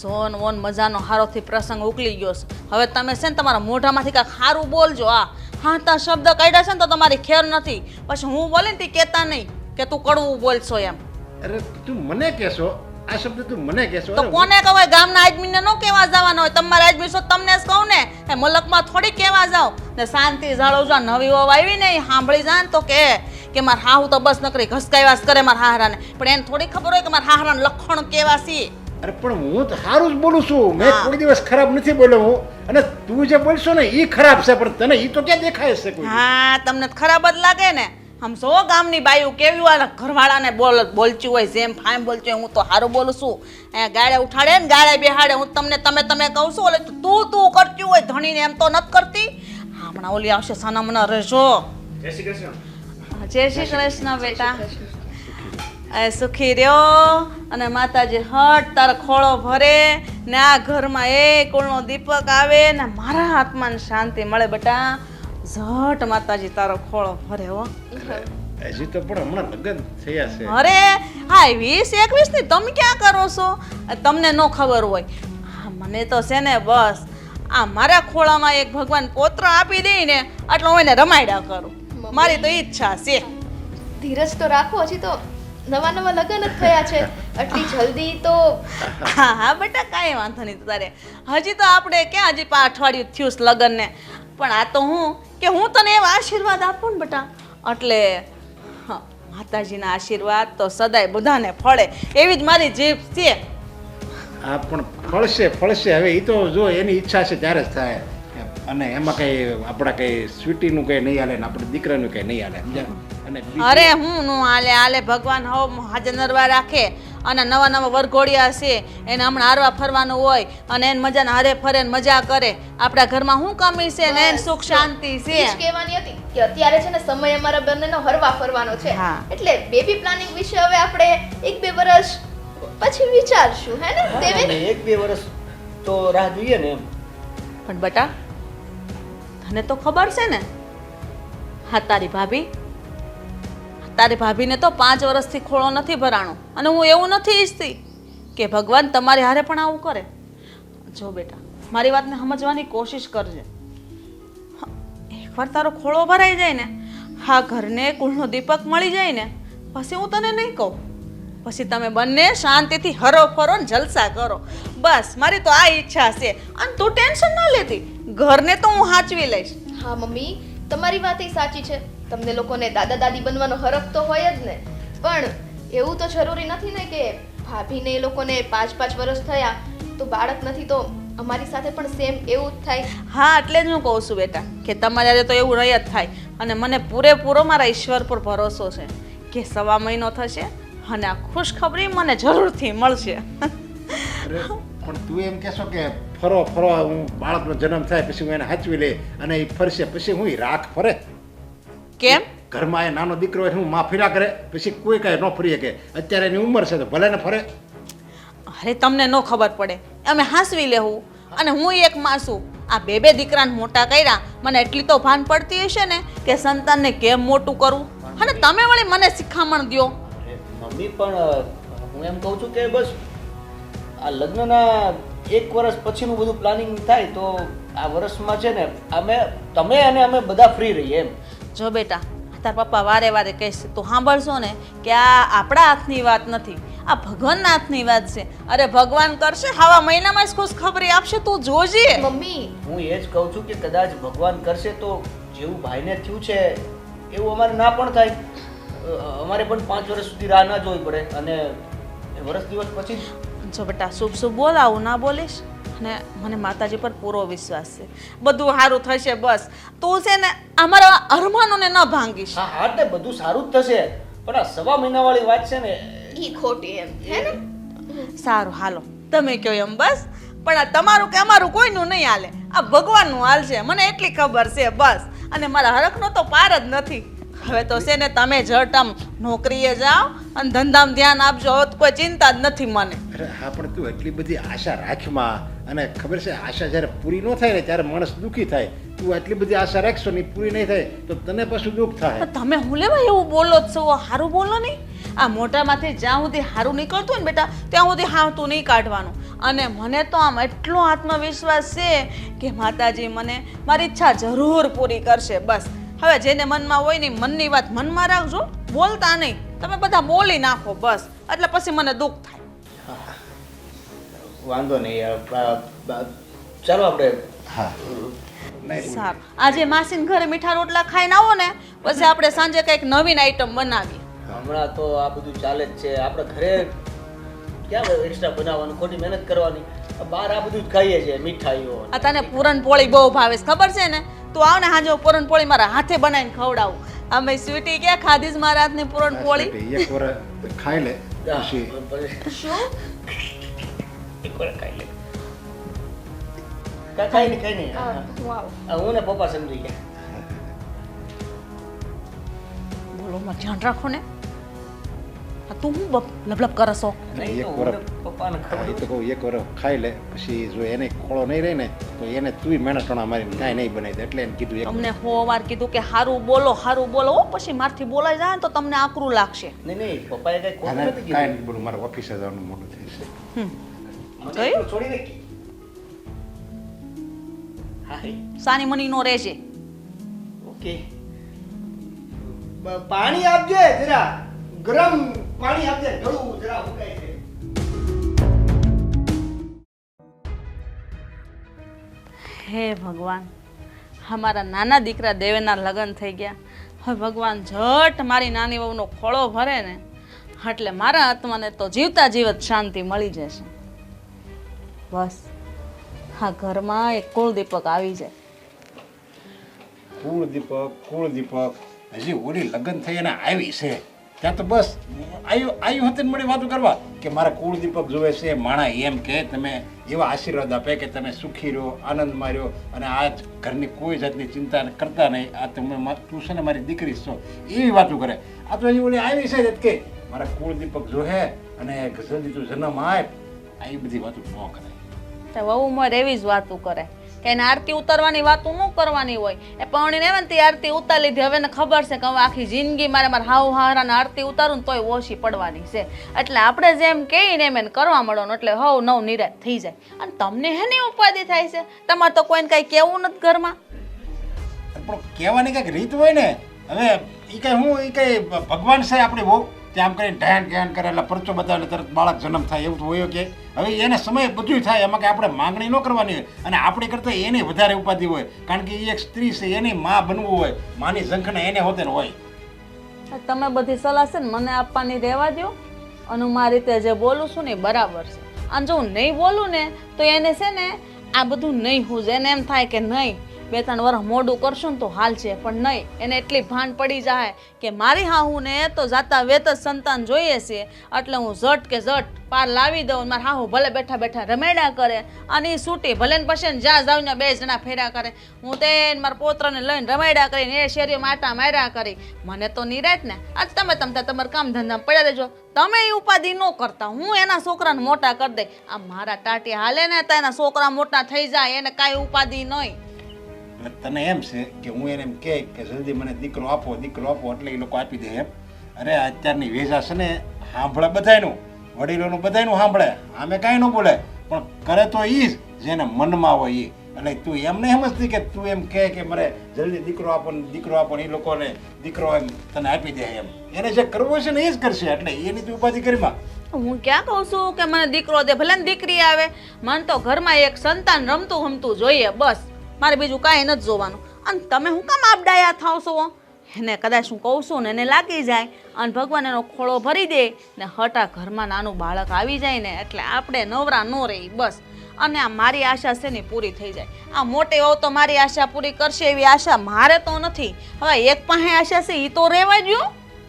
Zone von મજાનો હારોથી પ્રસંગ ઉકલી ગયો છે. હવે તમે છે ને તમારા મોઢામાંથી કાંઈક સારું બોલજો આ હા. તા શબ્દ કાઢ્યા છે ને તો તમારી ખેર નથી. પછી હું બોલે ને તે કહેતા નહીં કે તું કડવું બોલશો એમ. અરે તું મને કહેશો? આ શબ્દ તું મને કહેશો? તો કોને કહેવાય ગામના આદમીને ન કહેવા જવાના હોય. તમારા આદમી છો તમને જ કહું ને. એ મલકમાં થોડી કહેવા જાઓ ને શાંતિ જાળવજો નવી વહુ આવી ને સાંભળી જાય તો કે કે મારા હાહુ તો બસ નકરી ઘસકાઈ વાસ કરે મારા હાહરાને. પણ એને થોડી ખબર હોય કે મારા હાહરાને લખણ કેવા છે. અરે પણ હું તો સારું જ બોલું છું. મેં કોઈ દિવસ ખરાબ નથી બોલ્યો હું. અને તું જે બોલશો ને એ ખરાબ છે પણ તને એ તો ક્યાં દેખાય છે કોઈ? હા તમને ખરાબ જ લાગે ને. આમ સો ગામની બાયું કેવી હોય ઘરવાળાને બોલ બોલતી હોય જેમ ફાઈમ બોલચ્યું હોય હું તો સારું બોલું છું. અહીંયા ગાળે ઉઠાડે ને ગાળે બેહાડે. હું તમને તમે તમે કહું છું એટલે તું તું કરતી હોય ધણીને એમ તો નથી કરતી. હમણાં ઓલી આવશે સનામના રહેશો જય શ્રી કૃષ્ણ. જય શ્રી કૃષ્ણ બેટા. એ સુખી રહ્યો અને માતાજી હટ તારો ખોળો ભરે ને આ ઘરમાં એ કુળનો દીપક આવે ને મારા આત્માને શાંતિ મળે બેટા. ઝટ માતાજી તારો ખોળો ભરે હો. હજી તો પણ હમણાં લગ્ન થયા છે. અરે હા વીસ એકવીસની તમે ક્યાં કરો છો? તમને ન ખબર હોય. હા મને તો છે ને બસ આ મારા ખોળામાં એક ભગવાન પોત્ર આપી દે ને એટલે હું એને રમાયડા કરું. મારી તો ઈચ્છા છે. ધીરજ તો રાખો હજી તો નવા નવા લગ્ન જ થયા છે. આટલી જલ્દી તો હા હા બેટા કાંઈ વાંધો નહીં તારે. હજી તો આપણે ક્યાં હજી પા અઠવાડિયું થયું લગ્નને. પણ આ તો હું કે હું તને એવા આશીર્વાદ આપું ને બેટા? એટલે હા માતાજીના આશીર્વાદ તો સદાય બધાને ફળે. એવી જ મારી જીભ છે. આ પણ ફળશે ફળશે. હવે એ તો જો એની ઈચ્છા છે ત્યારે જ થાય. અને એમાં કંઈ આપણા કંઈ સ્વીટીનું કંઈ નહીં હાલે ને આપણે દીકરાનું કંઈ નહીં હાલે. સમજ્યા? અને અરે હું નું આલે આલે ભગવાન હવ હાજનરવા રાખે. અને નવા નવા વરઘોડિયા છે એને હમણાં હારવા ફરવાનું હોય. અને એને મજાને હરે ફરે મજા કરે. આપણા ઘરમાં શું કમી છે ને એને સુખ શાંતિ છે. એ જ કહેવાની હતી કે અત્યારે છે ને સમય અમારા બંનેનો હરવા ફરવાનો છે. હા. એટલે બેબી પ્લાનિંગ વિશે હવે આપણે એક બે વર્ષ પછી વિચારશું હે ને? દેવેન? અને એક બે વર્ષ તો રાહ જોઈએ ને એમ. પણ બટા તને તો ખબર છે ને? હા તારી ભાભી તારી ભાભીને તો પાંચ વર્ષથી ખોળો નથી ભરાણો. અને હું એવું નથી ઈચ્છતી કે ભગવાન તમારી હારે પણ આવું કરે. જો બેટા, મારી વાતને સમજવાની કોશિશ કરજે. એકવાર તારો ખોળો ભરાઈ જાય ને, હા ઘરને કુળનો દીપક મળી જાય ને, પછી હું તને નહીં કહું. પછી તમે બંને શાંતિથી હરો ફરો ને જલસા કરો. બસ, મારી તો આ ઈચ્છા છે. અને તું ટેન્શન ન લેતી, ઘરને તો હું સાચવી લઈશ. હા, મમ્મી, તમારી વાત એ સાચી છે. તમને લોકોને દાદા દાદી બનવાનો હરખ તો હોય જ ને. પણ એવું તો જરૂરી નથી ને કે ભાભીને એ લોકોને પાંચ પાંચ વર્ષ થયા તો બાળક નથી તો અમારી સાથે પણ સેમ એવું જ થાય. હા એટલે જ હું કહું છું બેટા કે તમારે આજે તો એવું રહી જ થાય. અને મને પૂરેપૂરો મારા ઈશ્વર પર ભરોસો છે કે સવા મહિનો થશે અને આ ખુશખબરી મને જરૂરથી મળશે. પણ તું એમ કહેશો કે ફરો ફરો હું બાળકનો જન્મ થાય પછી હું એને હાચવી લે અને એ ફરશે પછી હું રાખ ફરે. કેમ? ઘરમાં એ નાનો દીકરો હોય હું માં ફર્યા કરે પછી કોઈ કાંઈ ન ફરી શકે. અત્યારે એની ઉંમર છે તો ભલે ને ફરે. અરે તમને ન ખબર પડે. અમે હાંસવી લેવું અને હું એક માસું. આ બે બે દીકરાને મોટા કર્યા. મને એટલી તો ભાન પડતી હશે ને કે સંતાનને કેમ મોટું કરવું અને તમે વળી મને શિખામણ દ્યો. મમ્મી પણ હું એમ કહું છું કે બસ આ લગ્નના એક વર્ષ પછીનું બધું પ્લાનિંગ થાય તો આ વર્ષમાં છે ને અમે તમે અને અમે બધા ફ્રી રહીએ એમ. જો બેટા તાર પપ્પા વારે વારે કહેશે તું સાંભળશો ને કે આ આપણા હાથની વાત નથી આ ભગવાનના હાથની વાત છે. અરે ભગવાન કરશે હવા મહિનામાં જ ખુશ ખબરી આપશે તું જોજે. મમ્મી. હું એ જ કહું છું કે કદાચ ભગવાન કરશે તો જેવું ભાઈને થયું છે એવું અમારે ના પણ થાય. અમારે પણ પાંચ વર્ષ સુધી રાહ ના જોવી પડે અને એ વર્ષ દિવસ પછી જ. જો બેટા શુભ શુભ બોલાવું ના બોલીશ. અને મને માતાજી પર પૂરો વિશ્વાસ છે. બધું સારું થશે બસ. તું છે ને અમારા અરમાનોને ન ભાંગીશ. હા હા તે બધું સારું જ થશે. પણ આ સવા મહિનાવાળી વાત છે ને ઈ ખોટી એમ હે ને? સારું હાલો. તમે કહો એમ બસ. પણ આ તમારું કે અમારું કોઈનું નહીં હાલે. આ ભગવાનનું હાલ છે. મને એટલી ખબર છે બસ. અને મારા હરખનો તો પાર જ નથી. હવે તો છે ને તમે જટ નોકરીએ જાઓ અને ધંધામાં ધ્યાન આપજો. હવે તો કોઈ ચિંતા જ નથી મને. અરે હા પણ તું એટલી બધી આશા રાખમાં અને ખબર છે આશા જ્યારે પૂરી ન થાય ને ત્યારે માણસ દુઃખી થાય. તું આટલી બધી આશા રાખશો ને પૂરી નહીં થાય તો તને પાછું દુઃખ થાય. તમે હું લેવા એવું બોલો જ છો? સારું બોલો નહીં આ મોટામાંથી જ્યાં સુધી સારું નીકળતું હોય ને બેટા ત્યાં સુધી હા તું નહીં કાઢવાનું. અને મને તો આમ એટલો આત્મવિશ્વાસ છે કે માતાજી મને મારી ઈચ્છા જરૂર પૂરી કરશે બસ. હવે જેને મનમાં હોય ને મનની વાત મનમાં રાખજો બોલતા નહીં. તમે બધા બોલી નાખો બસ. એટલે પછી મને દુઃખ થાય. વાંધો નહીં ચાલો આપણે. હા. સારું. આજે માસીન ઘરે મીઠા રોટલા ખાઈને આવો ને પછી આપણે સાંજે કંઈક નવીન આઈટમ બનાવી હમણાં તો આ બધું ચાલે જ છે. આપણે ઘરે ક્યાં એક્સ્ટ્રા બનાવવાનું ખોટી મહેનત કરવાની? બહાર આ બધું જ ખાઈએ છીએ મીઠાઈઓ. આ તને પૂરણપોળી બહુ ભાવે છે ખબર છે ને? તું આવ ને હાજે પૂરણપોળી મારા હાથે બનાવીને ખવડાવું. અમે સ્વીટી ક્યાં ખાધી મારા હાથની પૂરણપોળી? એક વાર ખાઈ લે શું? એક વાર ખાઈ લે. કા- નહીં કાંઈ નહીં હા, હા, હું આવું. હા. હું ને પપ્પા સમજી ગયા. બોલો માં ધ્યાન રાખો ને. તું હું બપ- લબલબ કરશો એક વાર પપ્પાને ખબર તો કહું એક વાર ખાઈ લે પછી જો એને ખોળો નહીં રહે ને તો એને તું મેણા ટણા મારી કાંઈ નહીં બનાવી દે એટલે એને કીધું તમને હો વાર કીધું કે હારું બોલો હારું બોલો હો, પછી મારથી બોલાઈ જાય ને તો તમને આકરું લાગશે નહીં નહીં પપ્પાએ કઈ ખોટું નથી કીધું નહીં બોલું મારે ઓફિસે જવાનું મોડું થઈ હમ. છોડી દે. સાની મની નો રહેશે ઓકે પાણી આપજે જરા ગરમ પાણી આપજે ગળું જરા ઉકાય છે હે ભગવાન અમારા નાના દીકરા દેવેના લગ્ન થઈ ગયા. હવે ભગવાન ઝટ મારી નાની વહુનો ખોળો ભરે ને એટલે મારા આત્માને તો જીવતા જીવત શાંતિ મળી જશે. બસ હા ઘરમાં એક કુળ દીપક આવી જાય. કુળ દીપક કુળ દીપક હજી ઓલી લગ્ન થઈ અને આવી છે. ત્યાં તો બસ, આયુ આયુ હતી મળી વાતો કરવા કે મારા કુળદીપક જોવે છે માણા એમ કે, તમે એવા આશીર્વાદ આપે કે તમે સુખી રહો આનંદ માર્યો અને આ ઘરની કોઈ જાતની ચિંતા કરતા નહીં. આ તમે તું છે ને મારી દીકરી છો. એવી વાતો કરે. આ તો હજી ઓલી આવી છે કે મારા કુળ દીપક જોહે અને જલ્દી તું જન્મ આપ. આ એ બધી વાતો ન કરે વહુ મોર એવી જ વાતો કરે. કે એને આરતી ઉતારવાની વાતું હું કરવાની હોય. એ પરણીને આવે ને તે આરતી ઉતારી લીધી. હવે એને ખબર છે કે હવે આખી જિંદગી મારે મારા હાવ હારાને આરતી ઉતારું ને તોય ઓછી પડવાની છે. એટલે આપણે જેમ કહીએ ને એમ એને કરવા મળવાનું. એટલે હવ નવ નિરાશ થઈ જાય. અને તમને હેની ઉપાધિ થાય છે? તમારે તો કોઈને કાંઈ કહેવું નથી ઘરમાં. પણ કહેવાની કંઈક રીત હોય ને? હવે એ કઈ હું એ કઈ ભગવાન છે આપણી બહુ? આમ કરીને ધ્યાન ધ્યાન કરે, એટલે પરચો બતાવે તરત બાળક જન્મ થાય એવું હોય કે. હવે એને સમય બધું થાય, એમાં કે આપણે માંગણી ન કરવાની હોય. અને આપણે કરતાં એને વધારે ઉપાધિ હોય. કારણ કે એ એક સ્ત્રી છે, એની માં બનવું હોય. માની ઝંખના એને હોતે હોય. તમે બધી સલાહ છે ને મને આપવાની રહેવા દો અને હું મારી રીતે જે બોલું છું ને બરાબર છે. અને જો હું નહીં બોલું ને, તો એને છે ને આ બધું નહીં હું એને એમ થાય કે નહીં. બે ત્રણ વર્ષ મોડું કરશું ને તો હાલ છે, પણ નહીં. એને એટલી ભાન પડી જાય કે મારી હાહુને તો જાતા વેત જ સંતાન જોઈએ છે. એટલે હું ઝટ કે ઝટ પાર લાવી દઉં મારા હાહુ ભલે બેઠા બેઠા રમેડા કરે, અને એ સૂટી ભલે ને પછી જ્યાં જાઉં બે જણા ફેર્યા કરે. હું તે મારા પોત્રને લઈને રમેડા કરીને એ શેરીઓ માટા માર્યા કરી. મને તો નિરાત ને. આજ તમે તમતા તમારા કામ ધંધામાં પડ્યા રહેજો. તમે એ ઉપાધિ ન કરતા. હું એના છોકરાને મોટા કરી દઈ. આ મારા ટાટી હાલે ને તો એના છોકરા મોટા થઈ જાય, એને કાંઈ ઉપાધિ નહીં. એટલે તને એમ છે કે હું એને એમ કહે કે જલ્દી મને દીકરો આપો દીકરો આપો એટલે એ લોકો આપી દે એમ. અરે અત્યારની વેજા છે ને, સાંભળે બધાયનું, વડીલોનું બધાયનું સાંભળે. આમે કાંઈ ન બોલે, પણ કરે તો એ જ, જેને મનમાં હોય એ એટલે તું એમ નહીં સમજતી કે તું એમ કહે કે મારે જલ્દી દીકરો આપો ને, દીકરો આપો ને એ લોકોને દીકરો એમ તને આપી દે એમ. એને જે કરવું છે ને એ જ કરશે, એટલે એની તું ઉપાધિ કરીમાં હું ક્યાં કહું છું કે મને દીકરો દે, ભલે ને દીકરી આવે. મને તો ઘરમાં એક સંતાન રમતું હમતું જોઈએ, બસ. મારે બીજું કાંઈ નથી જોવાનું. અને તમે હું કામ આપડાયા થાવ છો? એને કદાચ હું કહું છું ને એને લાગી જાય. અને ભગવાન એનો ખોળો ભરી દે ને હટા ઘરમાં નાનું બાળક આવી જાય ને એટલે આપણે નવરા ન રહી બસ. અને આ મારી આશા છે ને પૂરી થઈ જાય. આ મોટે હોવ તો મારી આશા પૂરી કરશે એવી આશા મારે તો નથી. હવે એક પાસે આશા છે એ તો રહેવા દ્યો.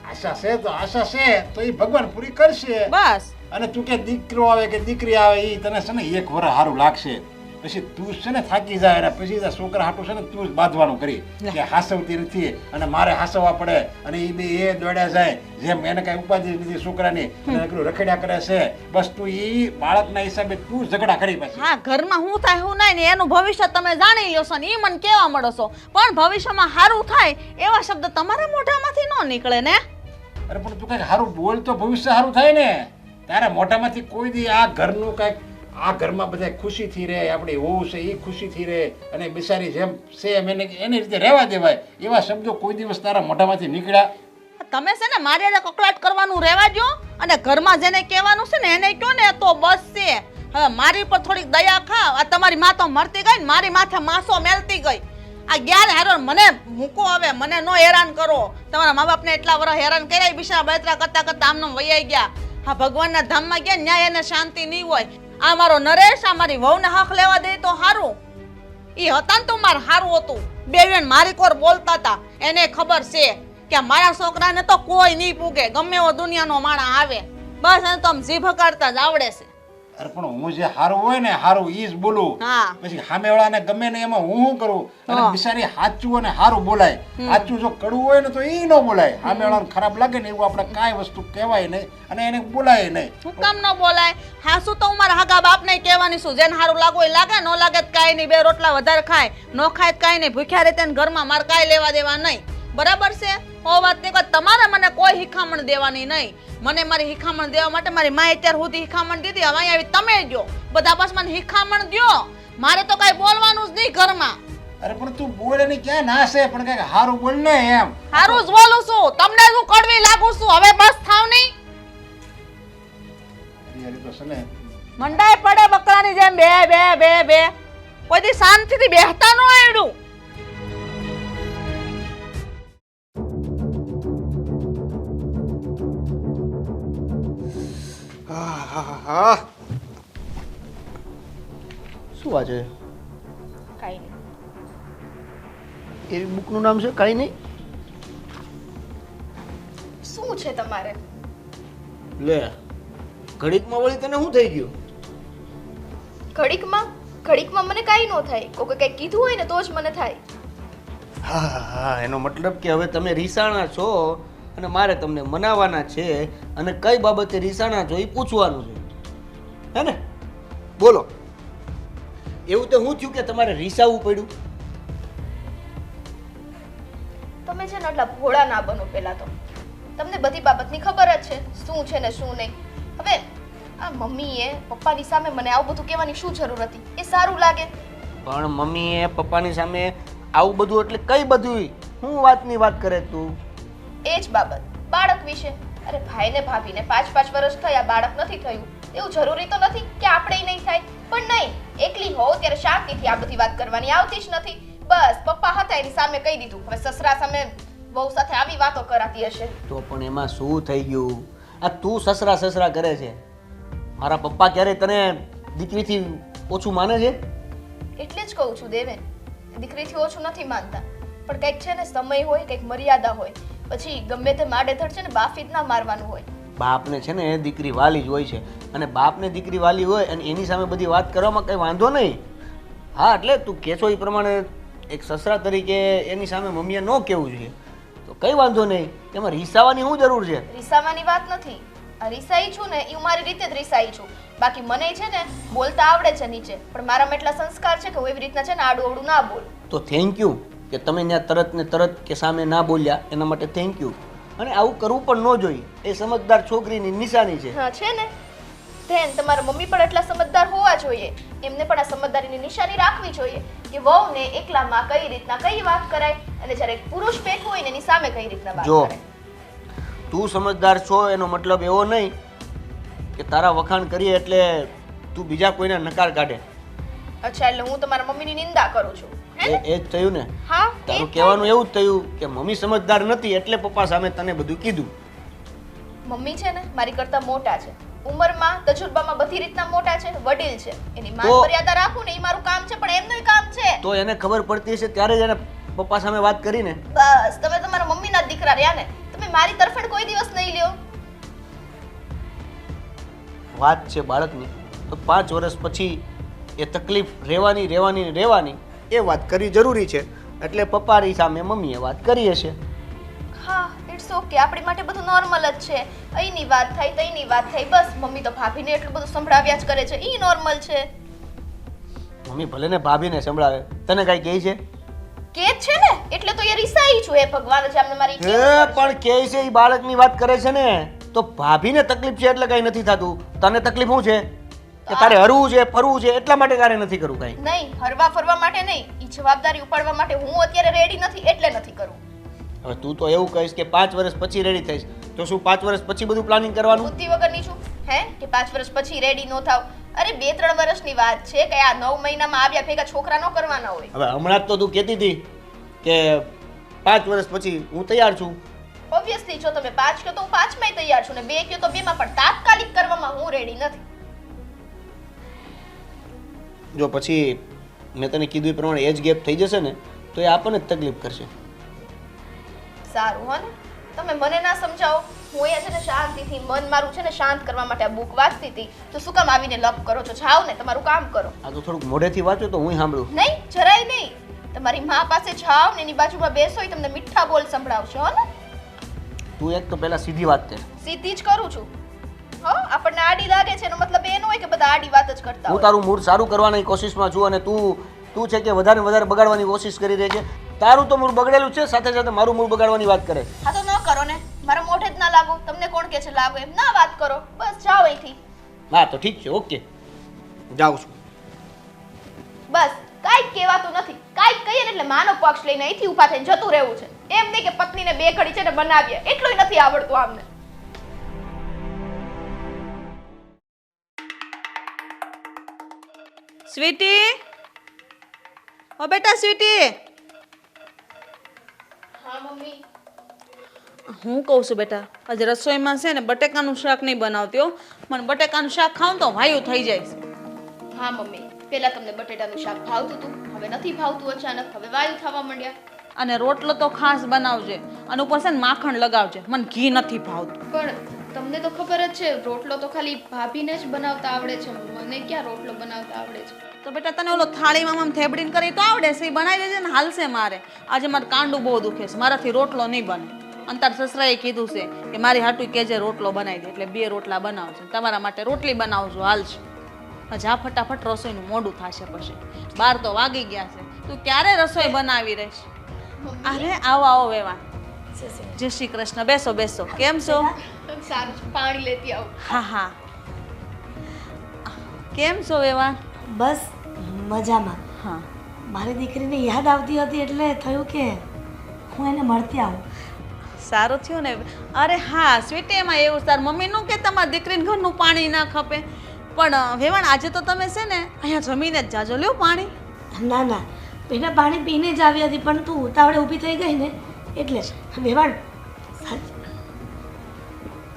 આશા છે તો આશા છે તો એ ભગવાન પૂરી કરશે. બસ. અને તું કે દીકરો આવે કે દીકરી આવે એ તને છે ને એક વર સારું લાગશે. પછી તું છે ને થાકી જાય અને પછી છોકરા હાટું છે ને તું જ બાંધવાનું કરી. કે હાસવતી નથી અને મારે હાસવવા પડે અને એ બે એ દોડ્યા જાય. જેમ એને કઈ ઉપાધિ નથી છોકરાની. રખડ્યા કરે છે. બસ તું એ બાળકના હિસાબે તું ઝઘડા કરી પછી. હા ઘરમાં હું થાય હું નહીં ને એનું ભવિષ્ય તમે જાણી લ્યો છો ને એ મને કેવા મળો છો. પણ ભવિષ્યમાં સારું થાય એવા શબ્દ તમારા મોઢામાંથી ન નીકળે ને? અરે પણ તું કંઈક સારું બોલ તો ભવિષ્ય સારું થાય ને. તારા મોઢામાંથી કોઈ દી આ ઘરનું કંઈક આ ઘરમાં બધા ખુશીથી રહે, આપણી વહુ છે એ ખુશીથી રહે અને બિચારી જેમ છે એમ એને એની રીતે રહેવા દેવાય. એવા શબ્દો કોઈ દિવસ તારા મોઢામાંથી નીકળ્યા? તમે છે ને મારે કકડાટ કરવાનું રહેવા જો અને ઘરમાં જેને કહેવાનું છે ને એને કહો ને તો બસ છે. હવે મારી પર થોડીક દયા ખા. આ તમારી માં તો મરતી ગઈ ને મારી માથે માસો મેલતી ગઈ. આ ગ્યાર હેરણ હારો મને મૂકો હવે, મને નો હેરાન કરો. તમારા મા બાપને એટલા વર્ષ હેરાન કર્યા બિચારા બળતરા કરતા કરતા આમનો વૈયાઈ ગયા. હા, ભગવાનના ધામમાં ગયા ન્યાય એને શાંતિ નહીં હોય. આ મારો નરેશ, આ મારી વહુને હક લેવા દે તો સારું એ હતા તો મારે સારું હતું. બે બેન મારી કોર બોલતા હતા એને ખબર છે કે મારા છોકરાને તો કોઈ નહીં પૂગે. ગમે એવો દુનિયાનો માણા આવે. બસ એને તો આમ જીભ કરતા જ આવડે છે. અરે પણ હું જે હારું હોય ને હારું ઈ જ બોલું. હા. પછી સામેવાળાને ગમે ને એમાં હું શું કરું? અને હા. બિચારી સાચું અને હારું બોલાય. સાચું જો કડવું હોય ને તો ઈ ન બોલાય. સામેવાળાને ખરાબ લાગે ને એવું આપણે કાંઈ વસ્તુ કહેવાય નહીં અને એને બોલાય નહીં. હું કામ ન બોલાય? હાસુ તો હું મારા હાગા બાપને કહેવાની છું? જેને સારું લાગુ એ લાગે ન લાગે તો કાંઈ નહીં. બે રોટલા વધારે ખાય ન ખાય તો કાંઈ નહીં. ભૂખ્યા રહે તેને ઘરમાં મારે કાંઈ લેવા દેવા નહીં. બરાબર છે? ઓ વાત નહીં તમારે મને કોઈ હિખામણ દેવાની નહીં. મને મારી હિખામણ દેવા માટે મારી માએ અત્યાર સુધી હિખામણ દીધી હવે આવી તમે જો બધા બસ મને હિખામણ દ્યો. મારે તો કાંઈ બોલવાનું જ નહીં ઘરમાં. અરે પણ તું બોલે ને ક્યાં ના છે? પણ કઈ સારું બોલ ને એમ. સારું જ બોલું છું. તમને શું કડવી લાગુ છું? હવે બસ થાવ નહીં. મંડાય પડે બકરાની જેમ બે બે બે બે. કોઈ દી શાંતિથી બેહતા ન આવડ્યું શું વાંચે છે? કાંઈ નહીં. એવી બુકનું નામ છે? કાંઈ નહીં? શું છે તમારે? લે ઘડીકમાં વળી તને શું થઈ ગયું? ઘડીકમાં? ઘડીકમાં મને કાંઈ ન થાય. કોઈ કંઈ કીધું હોય ને તો જ મને થાય. હા હા. એનો મતલબ કે હવે તમે રીસાણા છો અને મારે તમને મનાવવાના છે અને કઈ બાબતે રીસાણા છો એ પૂછવાનું છે. હે ને? બોલો. એવું તો હું થયું કે તમારે રીસાવું પડ્યું? તમે છે ને એટલા ભોળા ના બનો પહેલા તો. તમને બધી બાબતની ખબર જ છે શું છે ને શું નહીં. હવે આ મમ્મીએ પપ્પાની સામે મને આવું બધું કહેવાની શું જરૂર હતી? એ સારું લાગે. પણ મમ્મીએ પપ્પાની સામે આવું બધું એટલે કઈ બધું હું વાતની વાત કરે તું? એ જ બાબત. બાળક વિશે. અરે ભાઈને ભાભીને પાંચ પાંચ વર્ષ થયા બાળક નથી થયું. એવું જરૂરી તો નથી કે આપણે નહીં થાય. પણ નહીં એકલી હોવ ત્યારે શાંતિથી આ બધી વાત કરવાની આવતી જ નથી. બસ પપ્પા હતા એની સામે કહી દીધું. હવે સસરા સામે બહુ સાથે આવી વાતો કરાતી હશે. તો પણ એમાં શું થઈ ગયું? આ તું સસરા સસરા કરે છે. મારા પપ્પા ક્યારેય તને દીકરીથી ઓછું માને છે? એટલે જ કહું છું દેવેન દીકરીથી ઓછું નથી માનતા. પણ કંઈક છે ને સમય હોય કંઈક મર્યાદા હોય. પછી ગમે તે માડેથડ છે ને બાફી જ ના મારવાનું હોય. બાપને છે ને દીકરી વાલી જ હોય છે. અને બાપને દીકરી વાલી હોય અને એની સામે બધી વાત કરવામાં કંઈ વાંધો નહીં. હા એટલે તું કહેશો એ પ્રમાણે એક સસરા તરીકે એની સામે મમ્મીએ ન કહેવું જોઈએ. તો કંઈ વાંધો નહીં. એમાં રીસાવાની શું જરૂર છે? રીસાવાની વાત નથી. રીસાઈ છું ને એ હું મારી રીતે જ રીસાઈ છું. બાકી મને છે ને બોલતા આવડે છે નીચે. પણ મારામાં એટલા સંસ્કાર છે કે હું એવી રીતના છે ને આડું અવડું ના બોલ. તો થેન્ક યુ કે તમે ત્યાં તરત ને તરત કે સામે ના બોલ્યા એના માટે થેન્ક યુ અને આવું કરવું પણ ન જોઈએ. એ સમજદાર છોકરીની નિશાની છે. હા છે ને? ધેન તમારા મમ્મી પણ એટલા સમજદાર હોવા જોઈએ. એમને પણ આ સમજદારીની નિશાની રાખવી જોઈએ કે વહુને એકલામાં કઈ રીતના કઈ વાત કરાય અને જ્યારે પુરુષ બેઠો હોય ને એની સામે કઈ રીતના વાત જો તું સમજદાર છો એનો મતલબ એવો નહીં કે તારા વખાણ કરીએ એટલે તું બીજા કોઈને નકાર કાઢે. અચ્છા એટલે હું તમારા મમ્મીની નિંદા કરું છું. એ એ જ થયું ને. હા તારું કહેવાનું એવું જ થયું કે મમ્મી સમજદાર નથી એટલે પપ્પા સામે તને બધું કીધું. મમ્મી છે ને મારી કરતા મોટા છે. ઉંમરમાં તજુર્બામાં બધી રીતના મોટા છે વડીલ છે. એની માન મર્યાદા રાખું ને એ મારું કામ છે પણ એમનું કામ છે. તો એને ખબર પડતી છે ત્યારે જ એને પપ્પા સામે વાત કરીને. બસ તમે તમારા મમ્મીના દીકરા રહ્યા ને તમે મારી તરફેણ કોઈ દિવસ નહીં લ્યો. વાત છે બાળકની. તો પાંચ વર્ષ પછી એ તકલીફ રહેવાની રહેવાની રહેવાની એ વાત કરવી જરૂરી છે. એટલે પપ્પાની સામે મમ્મીએ વાત કરી હશે. હા ઇટ્સ ઓકે આપણી માટે બધું નોર્મલ જ છે. અહીંની વાત થાય તઈની વાત થાય. બસ મમ્મી તો ભાભીને એટલું બધું સંભળાવ્યા જ કરે છે. ઈ નોર્મલ છે. મમ્મી ભલે ને ભાભીને સંભળાવે. તને કાંઈ કહે છે? કે છે ને? એટલે તો એ રિસાઈ છું. એ ભગવાન જ આમને મારી કે પણ કહે છે એ બાળકની વાત કરે છે ને? તો ભાભીને તકલીફ છે એટલે કઈ નથી થતું. તને તકલીફ શું છે? કે તારે હરવું છે ફરવું છે એટલા માટે તારે નથી કરવું કઈ? નહીં હરવા ફરવા માટે નહીં. ઈ જવાબદારી ઉપાડવા માટે હું અત્યારે રેડી નથી એટલે નથી કરવું હવે તું તો એવું કહીશ કે પાંચ વર્ષ પછી રેડી થઈશ. તો શું પાંચ વર્ષ પછી બધું પ્લાનિંગ કરવાનું? બુદ્ધિ વગરની છું હે? કે પાંચ વર્ષ પછી રેડી નો થાવ. અરે બે ત્રણ વર્ષની વાત છે કે આ નવ મહિનામાં આવ્યા ભેગા છોકરા નો કરવાના હોય. હવે હમણાં જ તો તું કહેતી હતી કે પાંચ વર્ષ પછી હું તૈયાર છું. ઓબ્વિયસલી જો તમે પાંચ કહો તો હું પાંચમાંય તૈયાર છું ને બે કહો તો બેમાં પણ તાત્કાલિક કરવામાં હું રેડી નથી. જો પછી મેં તને કીધું એ પ્રમાણે એજ ગેપ થઈ જશે ને તો એ આપણને જ તકલીફ કરશે. સારું હો ને. તમે મને ના સમજાવો. હું અહીંયા છે ને શાંતિથી મન મારું છે ને શાંત કરવા માટે આ બુક વાંચતી હતી. તો શું કામ આવીને લપ કરો? છો જાઓ ને તમારું કામ કરો. આ તો થોડુંક મોઢેથી વાંચો તો હું સાંભળું. નહીં જરાય નહીં. તમારી મા પાસે જાઓ ને એની બાજુમાં બેસો એ તમને મીઠા બોલ સંભળાવશો હો ને. તું એક તો પહેલા સીધી વાત કર. સીધી જ કરું છું. હો આપણને આડી લાગે છે એનો મતલબ એ ન હોય કે બધા આડી વાત જ કરતા હું હોય. તારું મૂડ સારું કરવાની કોશિશમાં છું અને તું તું છે કે વધારે ને વધારે બગાડવાની કોશિશ કરી રહી છે. તારું તો મૂડ બગડેલું છે સાથે સાથે મારું મૂડ બગાડવાની વાત કરે. હા તો ન કરો ને. મારા મોઢે જ ના લાગો. તમને કોણ કે છે લાગો એમ? ના વાત કરો. બસ જાઓ અહીંથી. હા તો ઠીક છે ઓકે. જાઉં છું. બસ કાંઈક કહેવાતું નથી. કાંઈક કહીએ ને એટલે માનો પક્ષ લઈને અહીંથી ઊભા થઈને જતું રહેવું છે. એમ નહીં કે પત્નીને બે ઘડી છે ને બનાવીએ. એટલું નથી આવડતું આમને. સ્વીટી? ઓ બેટા સ્વીટી. હા મમ્મી. હું કહું છું બેટા આજે રસોઈમાં છે ને બટેકાનું શાક નહીં બનાવતી હો. મને બટેકાનું શાક ખાઉં તો વાયુ થઈ જાય. હા મમ્મી. પહેલા તમને બટેટાનું શાક ભાવતું હતું હવે નથી ભાવતું અચાનક હવે વાયુ થવા માંડ્યા. અને રોટલો તો ખાસ બનાવજે. અને ઉપર છે ને માખણ લગાવજે. મને ઘી નથી ભાવતું. પણ તમને તો ખબર જ છે રોટલો તો ખાલી ભાભીને જ બનાવતા આવડે છે મને ક્યાં રોટલો બનાવતા આવડે છે? તો બેટા તને ઓલો થાળીમાં આમ થેબડીને કરી તો આવડે છે એ બનાવી દેજે ને હાલશે મારે. આજે મારે કાંડું બહુ દુખે છે મારાથી રોટલો નહીં બને. અને તાર સસરાએ કીધું છે કે મારી હાટું કેજે રોટલો બનાવી દે એટલે બે રોટલા બનાવજો. તમારા માટે રોટલી બનાવજો હાલશે જા ફટાફટ રસોઈનું મોડું થશે પછી. બાર તો વાગી ગયા છે. તું ક્યારે રસોઈ બનાવી રહીશ? અરે આવો આવો વેવા જય શ્રી કૃષ્ણ. બેસો બેસો. કેમ છો? સારું છે પાણી લેતી આવું. હા હા. કેમ છો વેવાણ? બસ મજામાં. હા. મારી દીકરીને યાદ આવતી હતી એટલે થયું કે હું એને મળતી આવું. સારું થયું ને? અરે હા સ્વીટી એમાં એવું તાર મમ્મીનું કે તમારા દીકરીને ઘરનું પાણી ના ખપે? પણ વેવાણ આજે તો તમે છે ને અહીંયા જમીને જ જાજો. લ્યો પાણી. ના ના. પેલા પાણી પીને જ આવી હતી પણ તું ઉતાવળે ઊભી થઈ ગઈ ને એટલે વેવાણ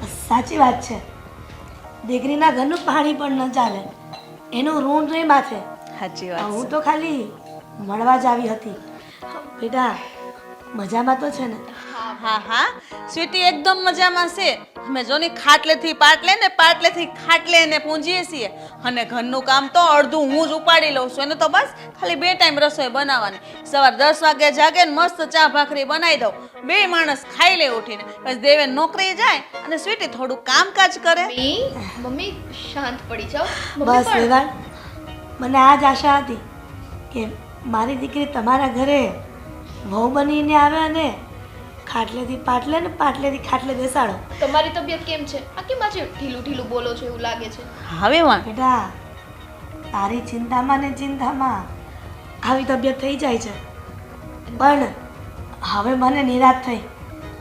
સાચ- વાત છે. દીકરીના ઘરનું પાણી પણ ન ચાલે. એનું ઋણ નહીં માથે. સાચી વાત હું તો ખાલી મળવા જ આવી હતી. બેટા મજામાં તો છે ને? હા હા. સ્વીટી એકદમ મજામાં છે. અમે જોની ખાટલેથી પાટલે ને પાટલેથી ખાટલે એને પૂંજીએ છીએ. અને ઘરનું કામ તો અડધું હું જ ઉપાડી લઉં છું. એને તો બસ ખાલી બે ટાઈમ રસોઈ બનાવવાની. સવાર દસ વાગે જાગે ને મસ્ત ચા ભાખરી બનાવી દઉં. બે માણસ ખાઈ લે ઉઠીને. પછી દેવે નોકરી જાય અને સ્વીટી થોડું કામકાજ કરે. મમ્મી મમ્મી શાંત પડી જાઓ. બસ દેવાન મને આ જ આશા હતી કે મારી દીકરી તમારા ઘરે વહુ બનીને આવે અને ખાટલેથી પાટલે ને પાટલેથી ખાટલે બેસાડો. તમારી તબિયત કેમ છે? આ કેમ આજે ઢીલું ઢીલું બોલો છો એવું લાગે છે? હવે વાં બેટા તારી ચિંતામાં ને ચિંતામાં આવી તબિયત થઈ જાય છે. પણ હવે મને નિરાશ થઈ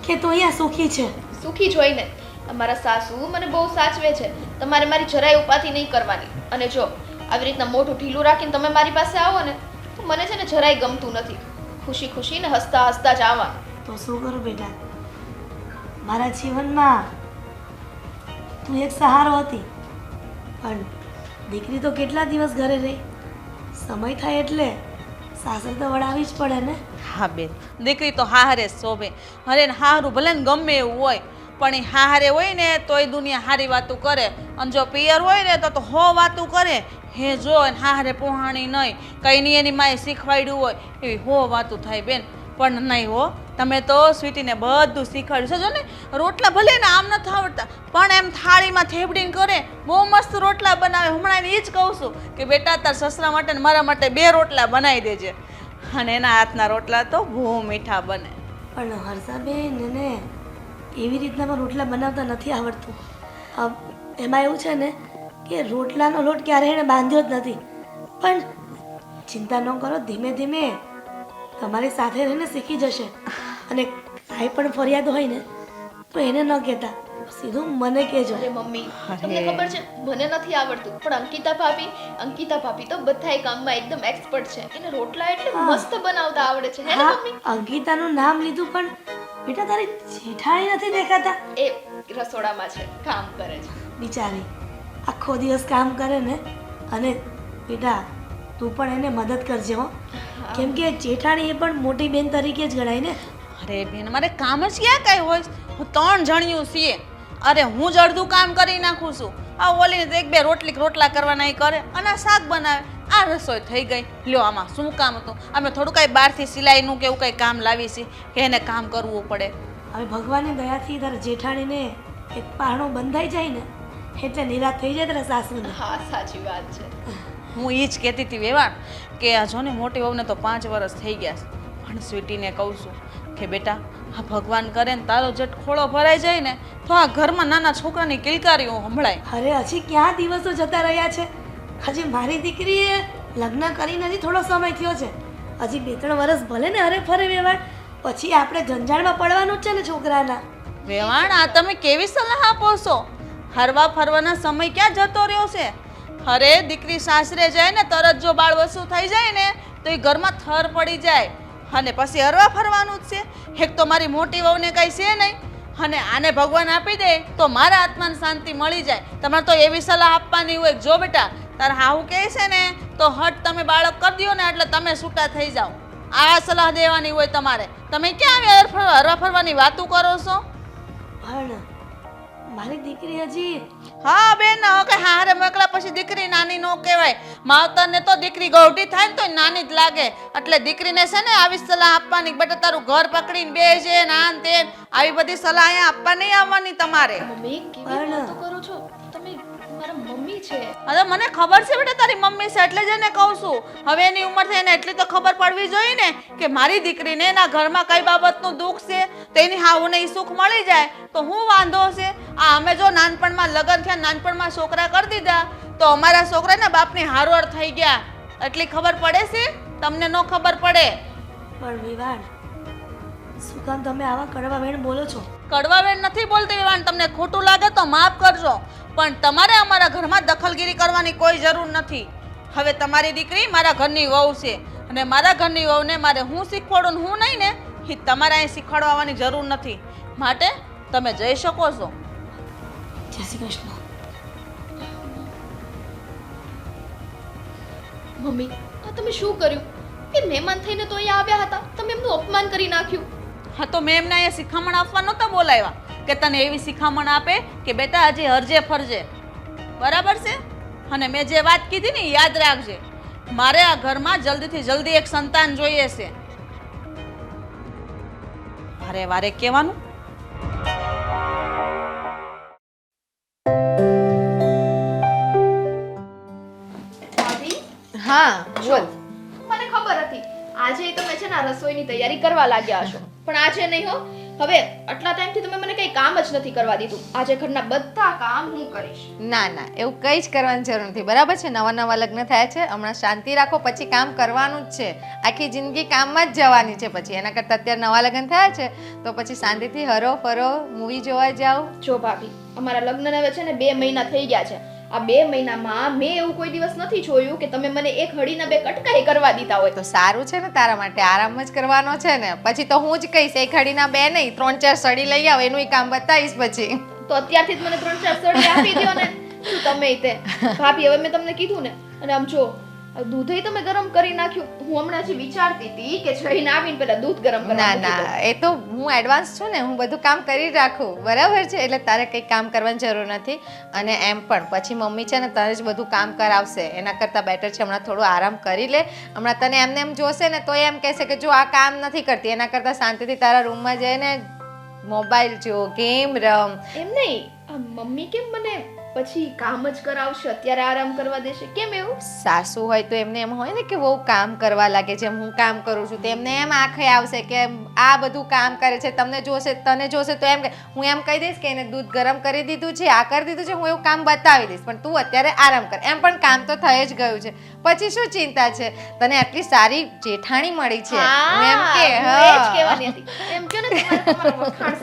કે તું અહીંયા સુખી છે. સુખી જ હોય ને. અમારા સાસુ મને બહુ સાચવે છે. તમારે મારી જરાય ઉપાધિ નહીં કરવાની. અને જો આવી રીતના મોઢું ઢીલું રાખીને તમે મારી પાસે આવો ને તો મને છે ને જરાય ગમતું નથી. ખુશી ખુશી ને હસતા હસતા જ આવવાનું તો શું કરું બેટા? મારા જીવનમાં તું એક સહારો હતી, પણ દીકરી તો કેટલા દિવસ ઘરે રહી? સમય થાય એટલે સાસરે તો વળાવી જ પડે ને? હા બેન, દીકરી તો હારે શોભે. અરે હારું ભલે ને ગમે એવું હોય, પણ એ હારે હોય ને તો એ દુનિયા હારી વાતું કરે. અને જો પિયર હોય ને તો તો હો વાતું કરે. હે જો હારે પોહાણી નહીં, કંઈ નહીં, એની માએ શીખવાડ્યું હોય, એવી હો વાતું થાય બેન. પણ નહીં હો તમે તો સ્વીટીને બધું શીખવાડ્યું છે. જો ને, રોટલા ભલે ને આમ નથી આવડતા, પણ એમ થાળીમાં થેબડીને કરે, બહુ મસ્ત રોટલા બનાવે. હમણાં એને એ જ કહું છું કે બેટા, તાર સસરા માટે ને મારા માટે બે રોટલા બનાવી દેજે. અને એના હાથના રોટલા તો બહુ મીઠા બને. પણ હર્ષાબેન એને એવી રીતના રોટલા બનાવતા નથી આવડતું. એમાં એવું છે ને કે રોટલાનો લોટ ક્યારે એણે બાંધ્યો જ નથી. પણ ચિંતા ન કરો, ધીમે ધીમે તમારી સાથે રહીને શીખી જશે. અને કાંઈ પણ ફરિયાદ હોય ને તો એને ન કહેતા. સીધું મને કહેજો. અરે મમ્મી તમને ખબર છે મને નથી આવડતું. પણ અંકિતા ભાભી અંકિતા ભાભી તો બધાય કામમાં એકદમ એક્સપર્ટ છે. એને રોટલા એટલે મસ્ત બનાવતા આવડે છે હે ને મમ્મી? અંકિતાનું નામ લીધું પણ બેટા તારી જેઠાણી નથી દેખાતા. એ રસોડામાં છે કામ કરે છે. બિચારી આખો દિવસ કામ કરે ને અને બેટા તું પણ એને મદદ કરજે હો. કેમ કે જેઠાણી એ પણ મોટી બેન તરીકે જ ગણાય ને. અરે બેન મારે કામ જ ક્યાં કાંઈ હોય? હું ત્રણ જણિયું છીએ. અરે હું જ અડધું કામ કરી નાખું છું. આ ઓલી તો એક બે રોટલી રોટલા કરવાના એ કરે અને આ શાક બનાવે. આ રસોઈ થઈ ગઈ. લ્યો આમાં શું કામ હતું? અમે થોડું કાંઈ બહારથી સિલાઈનું કે એવું કંઈ કામ લાવી છીએ કે એને કામ કરવું પડે. હવે ભગવાનની દયાથી તારા જેઠાણીને એક પારણો બંધાઈ જાય ને એટલે નિરાશ થઈ જાય તારા સાસુને. હા સાચી વાત છે. હું એ જ કહેતી હતી વેવાણ કે આ જો ને મોટી વહુને તો પાંચ વર્ષ થઈ ગયા છે. પણ સ્વીટીને કહું છું કે બેટા આ ભગવાન કરે ને તારો જટ ખોળો ભરાઈ જાય ને તો આ ઘરમાં નાના છોકરાની કિલકારીઓ સંભળાય. અરે હજી ક્યાં દિવસો જતા રહ્યા છે? હજી મારી દીકરીએ લગ્ન કરીને હજી થોડો સમય થયો છે. હજી બે ત્રણ વર્ષ ભલે ને અરે ફરે વ્યવહાર પછી આપણે જંજાળમાં પડવાનું જ છે ને છોકરાના. વેવાણ આ તમે કેવી સલાહ આપો છો? હરવા ફરવાના સમય ક્યાં જતો રહ્યો છે? અરે, દીકરી સાસરે જાય ને, તરત જો બાળ વસુ થઈ જાય ને, તો એ ઘરમાં થર પડી જાય. અને પછી હરવા ફરવાનું જ છે. એક તો મારી મોટી વહુને કાંઈ છે નહીં. અને આને ભગવાન આપી દે, તો મારા આત્માને શાંતિ મળી જાય. તમારે તો એવી સલાહ આપવાની હોય જો બેટા, તારે હાવું કહે છે ને, તો હટ, તમે બાળક કરી દો ને, એટલે તમે છૂટા થઈ જાઓ. આ સલાહ દેવાની હોય તમારે. તમે ક્યાં આવી હરવા ફરવાની વાતું કરો છો? પણ મારી દીકરી હજી? હા બેન હવે હારે મોકલા પછી દીકરી નાની નો કહેવાય. માવતરને તો દીકરી ગૌઢી થાય ને તો નાની જ લાગે. એટલે દીકરીને છે ને આવી સલાહ આપવાની બેટા તારું ઘર પકડીને બે છે ને આન તેન આવી બધી સલાહ અહીંયા આપવા નહીં આવવાની તમારે. મમ્મી કેવી વાતો કરો છો? છે. અરે મને ખબર છે બેટા તારી મમ્મી છે, એટલે જ એને કહું છું. હવે એની ઉંમર થઈ એને એટલી તો ખબર પડવી જોઈએ ને કે મારી દીકરીને એના ઘરમાં કઈ બાબતનું દુઃખ છે તો એની હાવને ઈ સુખ મળી જાય, તો હું વાંધો છે? આ અમે જો નાનપણમાં લગ્ન થયા, નાનપણમાં છોકરા કરી દીધા, તો અમારા છોકરાના બાપની હારોહાર થઈ ગયા. એટલી ખબર પડે છે? તમને ન ખબર પડે. પણ વિવાન શું કામ તમે આવા કડવા વેણ બોલો છો? કડવા વેણ નથી બોલતી વિવાન તમને ખોટું લાગે તો માફ કરજો. પણ તમારે અમારા ઘરમાં દખલગીરી કરવાની કોઈ જરૂર નથી. હવે તમારી દીકરી મારા ઘરની વહુ છે અને મારા ઘરની વહુને મારે હું શીખવાડું હું નહીં ને એ તમારે અહીં શીખવાડવાની જરૂર નથી. માટે તમે જઈ શકો છો. જય શ્રી કૃષ્ણ. મમ્મી આ તમે શું કર્યું? એ મહેમાન થઈને તો અહીંયા આવ્યા હતા. તમે એમનું અપમાન કરી નાખ્યું. હા તો મેં એમને અહીંયા શિખામણ આપવા નહોતા બોલાવ્યા કે તને એવી શિખામણ આપે કે બેટા હજી હરજે ફરજે. બરાબર છે? અને મેં જે વાત કીધી ને યાદ રાખજે. મારે આ ઘરમાં જલ્દીથી જલ્દી એક સંતાન જોઈએ છે. વારે વારે કહેવાનું? હા બોલ. મને ખબર હતી. આજે તમે છે ને રસોઈની તૈયારી કરવા લાગ્યા હશો પણ આજે નહીં હો. હવે આટલા ટાઈમથી તમે મને કઈ કામ જ નથી કરવા દીધું. આજે ઘરના બધા કામ હું કરીશ. ના ના એવું કંઈ જ કરવાની જરૂર નથી. બરાબર છે? નવા નવા લગ્ન થયા છે. હમણાં શાંતિ રાખો પછી કામ કરવાનું જ છે. આખી જિંદગી કામમાં જ જવાની છે પછી. એના કરતાં અત્યારે નવા લગ્ન થયા છે તો પછી શાંતિથી હરો ફરો મૂવી જોવા જાઓ. જો ભાભી અમારા લગ્નને હવે છે ને બે મહિના થઈ ગયા છે. આ બે મહિનામાં મેં એવું કોઈ દિવસ નથી જોયું કે તમે મને એક હળીના બે કટકાઈ કરવા દીધા હોય. તો સારું છે ને તારા માટે આરામ જ કરવાનો છે ને. પછી તો હું જ કહીશ એક હળીના બે નહીં ત્રણ ચાર સડી લઈ આવ એનું કામ બતાવીશ પછી. તો અત્યારથી જ મને ત્રણ ચાર સળી આપી દો ને. શું તમે તે? ભાભી હવે મેં તમને કીધું ને. અને આમ જો આ દૂધેય તમે ગરમ કરી નાખ્યું. હું હમણાં જે વિચારતી હતી કે જઈને આવીને પેલા દૂધ ગરમ ના ના એ તો હું એડવાન્સ છું ને હું બધું કામ કરી રાખું. બરાબર છે? એટલે તારે કંઈ કામ કરવાની જરૂર નથી. અને એમ પણ પછી મમ્મી છે ને તને જ બધું કામ કરાવશે. એના કરતાં બેટર છે હમણાં થોડું આરામ કરી લે. હમણાં તને એમને એમ જોશે ને તો એમ કહેશે કે જો આ કામ નથી કરતી. એના કરતાં શાંતિથી તારા રૂમમાં જઈને મોબાઈલ જો ગેમ રમ. એમ નહીં મમ્મી કેમ મને પછી કામ જ કરાવશે અત્યારે આરામ કરવા દેશે. કેમ એવું? સાસુ હોય તો એમને એમ હોય ને કે બહુ કામ કરવા લાગે જેમ હું કામ કરું છું તેમને એમ આંખે આવશે કે આ બધું કામ કરે છે તમને જોશે તને જોશે તો એમ હું એમ કહી દઈશ કે એને દૂધ ગરમ કરી દીધું છે આ કરી દીધું છે હું એવું કામ બતાવી દઈશ પણ તું અત્યારે આરામ કર. એમ પણ કામ તો થઈ જ ગયું છે. પછી શું ચિંતા છે? તને આટલી સારી જેઠાણી મળી છે? એમ કે એમ કે ને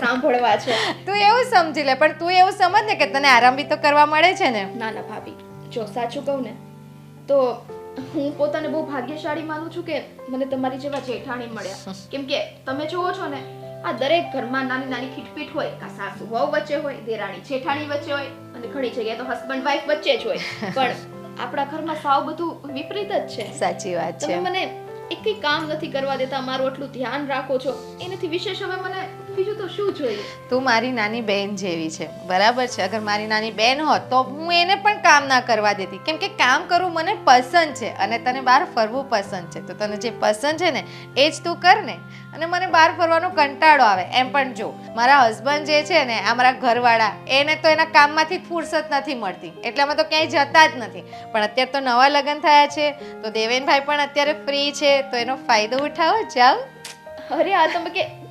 સાંભળવા છે. તું એવું સમજી લે પણ તું એવું સમજ ને કે તને આરામ બી તો કરવા મળે છે ને? ના ના ભાભી જો સાચું કહું ને તો હું પોતાને બહુ ભાગ્યશાળી માનું છું કે મને તમારી જેવા જેઠાણી મળ્યા. કેમ કે તમે જોવો છો ને આ દરેક ઘરમાં નાની નાની ખીટપીટ હોય કા સાસુ વહુ વચ્ચે હોય દેરાણી જેઠાણી વચ્ચે હોય અને ઘણી જગ્યાએ તો હસબન્ડ વાઈફ વચ્ચે જ હોય. પણ આપણા ઘરમાં સાવ બધું વિપરીત જ છે. સાચી વાત તમે છે. મને એક કામ નથી કરવા દેતા મારું એટલું ધ્યાન રાખો છો. એનાથી વિશેષ હવે મને બીજું તો શું જોઈએ? તું મારી નાની બહેન જેવી છે. બરાબર છે? અગર મારી નાની બહેન હોત તો હું એને પણ કામ ના કરવા દેતી. કેમ કે કામ કરવું મને પસંદ છે અને તને બહાર ફરવું પસંદ છે. તો તને જે પસંદ છે ને એ જ તું કર ને. અને મને બહાર ફરવાનો કંટાળો આવે. એમ પણ જો. મારા હસબન્ડ જે છે ને આ મારા ઘરવાળા એને તો એના કામમાંથી જ ફુરસત નથી મળતી. એટલે અમે તો ક્યાંય જતા જ નથી. પણ અત્યારે તો નવા લગ્ન થયા છે. તો દેવેનભાઈ પણ અત્યારે ફ્રી છે. તો એનો ફાયદો ઉઠાવો. જાઓ. અરે આ તમે કે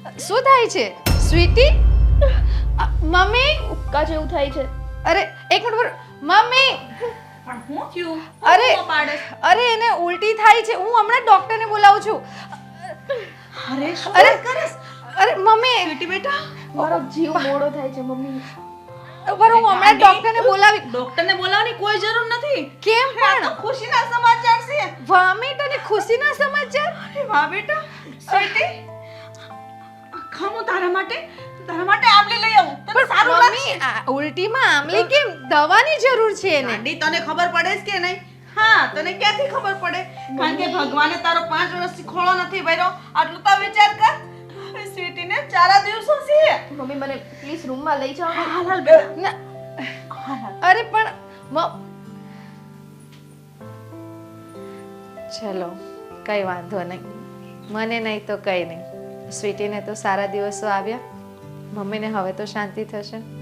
શું થાય છે? સ્વીટી? મમ્મી? ઉપકા જેવું થાય છે. અરે એક મિનિટ પર મમ્મી? પણ હું થયું? અરે અરે એને ઉલટી થાય છે. હું હમણાં ડોક્ટરને બોલાવું છું. અરે શું અરે કરસ અરે મમ્મી. બેટી બેટા મારો જીવ મોડો થાય છે મમ્મી. પર હું હમણાં ડોક્ટરને બોલાવી ડોક્ટરને બોલાવવાની કોઈ જરૂર નથી. કેમ પણ? ખુશીના સમાચાર છે. વામી તને ખુશીના સમાચાર? અરે વાહ બેટા સ્વીટી આખા હું તારા માટે? તારા માટે આમલી લઈ આવું. તને સારું લાગશે? ઉલટીમાં આમલી કેમ? દવાની જરૂર છે એને. ગાંડી તને ખબર પડે છે કે નહીં? હા તને ક્યાંથી ખબર પડે? કારણ કે ભગવાને તારો પાંચ વર્ષથી ખોળો નથી ભર્યો. આટલું તો વિચાર કર. સ્વીટીને ચારા દિવસો છે. મમ્મી મને પ્લીઝ રૂમમાં લઈ જાઓ. હાલ હાલ બેટા. અરે પણ મ- ચલો કઈ વાંધો નહીં. મને નહીં તો કઈ નહીં. સ્વીટીને તો સારા દિવસો આવ્યા. મમ્મીને હવે તો શાંતિ થશે.